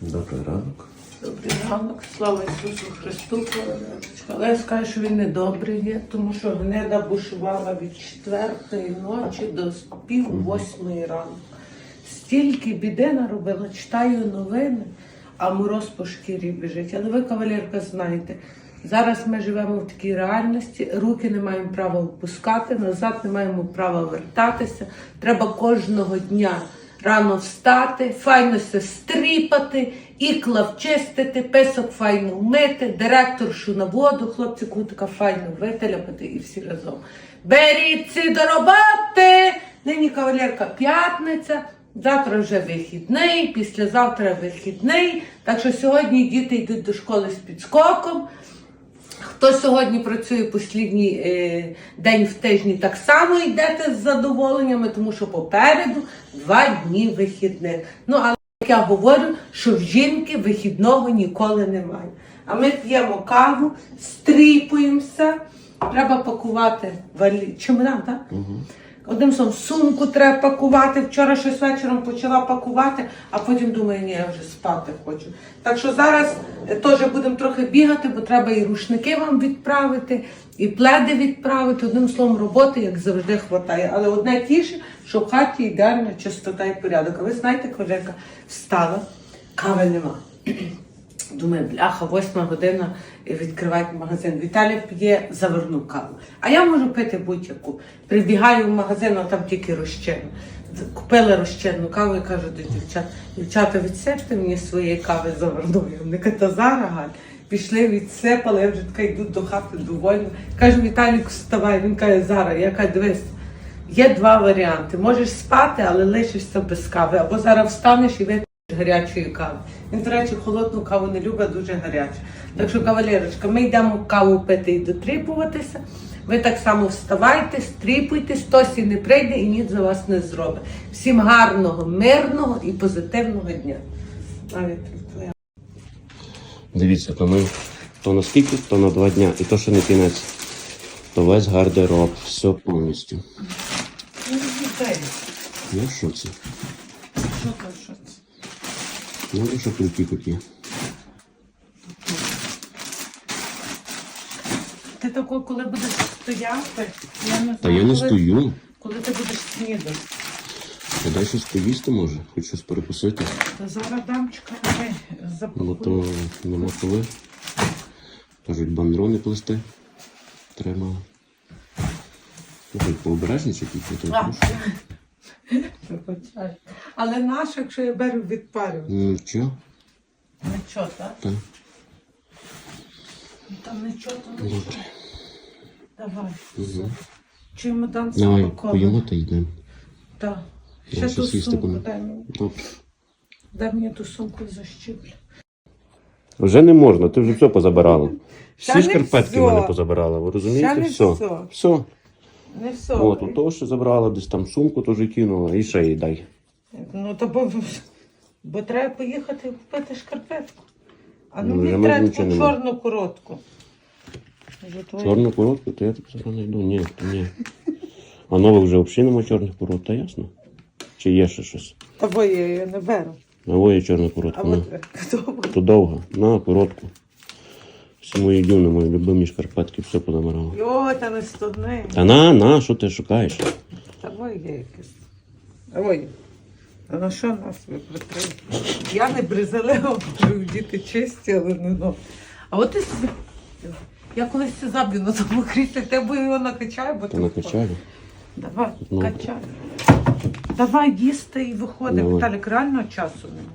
Добрий ранок. Добрий ранок, слава Ісусу Христу. Але я скажу, що він не добрий є, тому що гнеда бушувала від четвертої ночі до пів восьмої ранку. Стільки біди наробила, читаю новини, а мороз по шкірі біжить. Але ви, кавалерка, знаєте, зараз ми живемо в такій реальності, руки не маємо права опускати, назад не маємо права вертатися. Треба кожного дня рано встати, файно се стріпати, ікла вчистити, песок файно вмити, директоршу на воду, хлопці кутика файно вителяпати і всі разом. Беріться до роботи! Нині кавалерка п'ятниця, завтра вже вихідний, післязавтра вихідний. Так що сьогодні діти йдуть до школи з підскоком. Хто сьогодні працює послідній е, день в тижні, так само йдете з задоволеннями, тому що попереду два дні вихідних. Ну, але як я говорю, що в жінки вихідного ніколи немає. А ми п'ємо каву, стріпуємося. Треба пакувати валі... чемодан, так? Одним словом, сумку треба пакувати. Вчора щось вечором почала пакувати, а потім думаю, ні, я вже спати хочу. Так що зараз е, теж будемо трохи бігати, бо треба і рушники вам відправити, і пледи відправити. Одним словом, роботи, як завжди, хватає. Але одне тіше, що в хаті ідеальна чистота і порядок. А ви знаєте, колега встала, кави нема. Думаю, бляха, восьма година і відкривають магазин. Віталій п'є заверну каву. А я можу пити будь-яку. Прибігаю в магазин, а там тільки розчинну. Купила розчинну каву і кажу до дівчат, дівчата, відсипте мені своєї кави заверною. Вони кажуть, зараз, Галь. Пішли, відсипали, я вже така йду до хати довольна. Кажу, Віталік, вставай. Він каже, зараз. Я кажу, дивись, є два варіанти. Можеш спати, але лишишся без кави. Або зараз встанеш і вип'єш гарячої кави. Він, до речі, холодну каву не любить, дуже гарячу. Так що, кавалерочка, ми йдемо каву пити і дотріпуватися. Ви так само вставайте, стріпуйтесь, хтось і не прийде і ніч за вас не зробить. Всім гарного, мирного і позитивного дня. Дивіться, то ми то на скільки, то на два дня. І то, що не кінець. То весь гардероб, все повністю. Ну. Що то, що це? Ну, що круті такі. Ти тако, коли будеш стояти, я не знаю, Та я не коли, стою. коли ти будеш снідати. Та дай щось поїсти може, хоч щось перекусити. Та зараз дамчика давай Бо запакуй. то нема коли. Кажуть, бандрони плести. Треба. Слухай, пообережніше тільки. А, то. Але наш, якщо я беру відпарювати. Ну, що? Нічого, так? Та, Ну, Там нічого, то нічого. добре. Давай. Угу. Чуємо там Давай, поїмо та йдемо. Так. Ще щось ту їсти сумку дай мені. Добре. Дай мені ту сумку защіплю. Вже не можна, ти вже все позабирала. Всі не шкарпетки все. мене позабирала, ви розумієте? Ще не все. все. Не все. От, у того, що забрала, десь там сумку теж кинула, і ще їй дай. Ну, то бо, бо треба поїхати купити шкарпетку. А ну, Ну, мені треба нічого таку нема. чорну коротку. Вже. Чорну коротку, то я так зараз знайду. Ні, то ні. А нових вже взагалі нема чорних корот, та ясно? Чи є ще щось? Та бо я її не беру. Ой, чорна А коротка. Ну. от хто? То довга. На, коротку. Всі мої дюни, мої любимі шкарпетки, все позабирала. Йо, та не стогни. Та на, на, що ти шукаєш? Та є якесь. Ой. А на що нас ви прикрили? Я не брезалева, кажу, діти чисті, але не ну. А от ти собі. Я колись це заб'ю на тому кріслі, тебе його накачаю, бо Та ти накачаю. Давай, Ну. качай. Давай їсти і виходимо. Давай. Віталік, реально часу немає.